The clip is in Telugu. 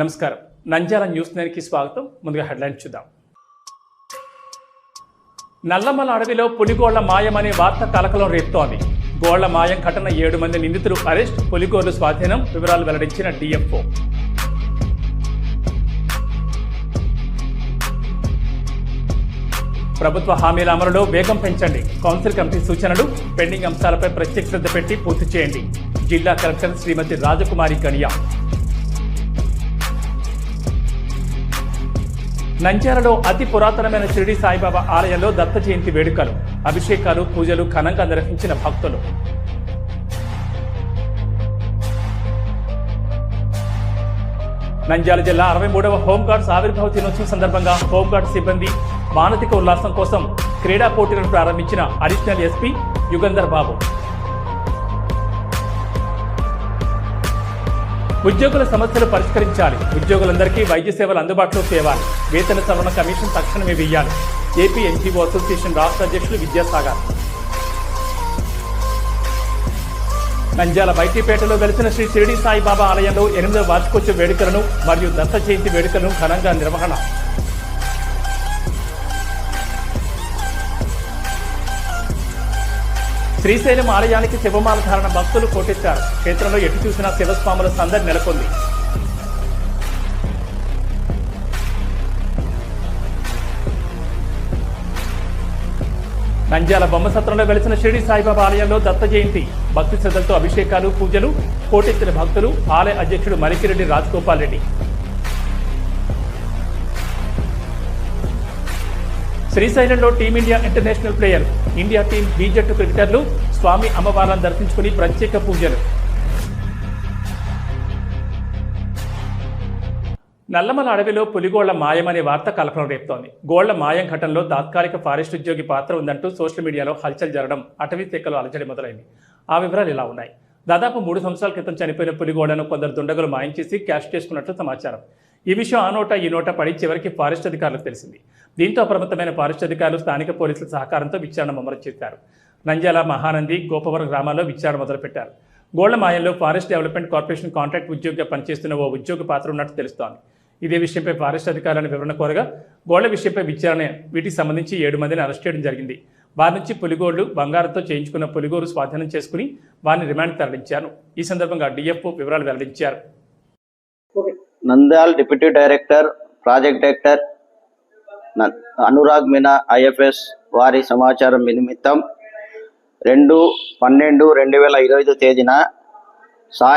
నమస్కారం. నంజాల న్యూస్ నైన్కి స్వాగతం. ముందుగా హెడ్లైన్ చూద్దాం. నల్లమల అడవిలో పులిగోళ్ళ మాయమనే వార్త కలకలం రేపుతోంది. గోళ్ళ మాయం ఘటన ఏడు మంది నిందితులు అరెస్ట్ పులిగోళ్ళు స్వాధీనం వివరాలు వెల్లడించిన డిఎఫ్ఓ ప్రభుత్వ హామీల అమలులో వేగం పెంచండి. కౌన్సిల్ కమిటీ సూచనలు పెండింగ్ అంశాలపై ప్రత్యేక శ్రద్ధ పెట్టి పూర్తి చేయండి. జిల్లా కలెక్టర్ శ్రీమతి రాజకుమారి కనియా. నంద్యాలలో అతి పురాతనమైన షిరిడి సాయిబాబా ఆలయంలో దత్త జయంతి వేడుకలు అభిషేకాలు పూజలు ఘనంగా నిర్వహించిన భక్తులు. నంద్యాల జిల్లా అరవై మూడవ హోంగార్డ్స్ ఆవిర్భావ దినోత్సవం సందర్భంగా హోంగార్డ్ సిబ్బంది మానసిక ఉల్లాసం కోసం క్రీడా పోటీలను ప్రారంభించిన అడిషనల్ ఎస్పీ యుగంధర్ బాబు. ఉద్యోగుల సమస్యలు పరిష్కరించాలి. ఉద్యోగులందరికీ వైద్య సేవలు అందుబాటులో తేవాలి. వేతన సవరణ కమిషన్ తక్షణమే వెయ్యాలి. ఏపీ ఎన్టీఓ అసోసియేషన్ రాష్ట్ర అధ్యక్షులు విద్యాసాగర్. నంజాల బైటీపేటలో వెలిసిన శ్రీ షిరిడి సాయిబాబా ఆలయంలో ఎనిమిదవ వార్షికోత్సవ వేడుకలను మరియు దత్త జయంతి వేడుకలను ఘనంగా నిర్వహణ శ్రీశైలం ఆలయానికి శివమాల ధారణ భక్తులు కోటెత్తారు. క్షేత్రంలో ఎటు చూసినా శివస్వాముల సందడి నెలకొంది. నంద్యాల బొమ్మసత్రంలో వెలిసిన షిరిడి సాయిబాబా ఆలయంలో దత్త జయంతి. భక్తి శ్రద్ధలతో అభిషేకాలు పూజలు కోటెత్తిన భక్తులు ఆలయ అధ్యక్షుడు మరికిరెడ్డి రాజగోపాల్ రెడ్డి. శ్రీశైలంలో team india international player India team B జట్టు క్రికెటర్లు స్వామి అమ్మవార్లను దర్శించుకుని ప్రత్యేక పూజలు. నల్లమల అడవిలో పులిగోళ్ళ మాయమనే వార్త కలకలం రేపుతోంది. గోళ్ళ మాయం ఘటనలో తాత్కాలిక ఫారెస్ట్ ఉద్యోగి పాత్ర ఉందంటూ సోషల్ మీడియాలో హల్చల్ జరగడం అటవీ శాఖలో అలజడి మొదలైంది. ఆ వివరాలు ఇలా ఉన్నాయి. దాదాపు మూడు సంవత్సరాల క్రితం చనిపోయిన పులిగోళ్ళను కొందరు దుండగులు మాయం చేసి క్యాష్ చేసుకున్నట్లు సమాచారం. ఈ విషయం ఆ నోట ఈ నోట పడి చివరికి ఫారెస్ట్ అధికారులకు తెలిసింది. దీంతో అప్రమత్తమైన ఫారెస్ట్ అధికారులు స్థానిక పోలీసుల సహకారంతో విచారణ ముమ్మరం చేశారు. నంద్యాల మహానంది గోపవరం గ్రామాల్లో విచారణ మొదలుపెట్టారు. గోళ్ళ మాయంలో ఫారెస్ట్ డెవలప్మెంట్ కార్పొరేషన్ కాంట్రాక్ట్ ఉద్యోగిగా పనిచేస్తున్న ఓ ఉద్యోగి పాత్ర ఉన్నట్టు తెలుస్తోంది. ఇదే విషయంపై ఫారెస్ట్ అధికారులను వివరణ కోరగా గోళ్ళ విషయంపై విచారణ వీటికి సంబంధించి ఏడు మందిని అరెస్ట్ చేయడం జరిగింది. వారి నుంచి పులిగోళ్ళు బంగారంతో చేయించుకున్న పులిగోరు స్వాధీనం చేసుకుని వారిని రిమాండ్ తరలించారు. ఈ సందర్భంగా డిఎఫ్ఓ వివరాలు వెల్లడించారు. Nandyal deputy director project director న- అనురాగ్ మీనా ఐఎఫ్ఎస్ వారి సమాచారం నిమిత్తం రెండు పన్నెండు రెండు వేల ఇరవై ఐదు తేదీన సాయి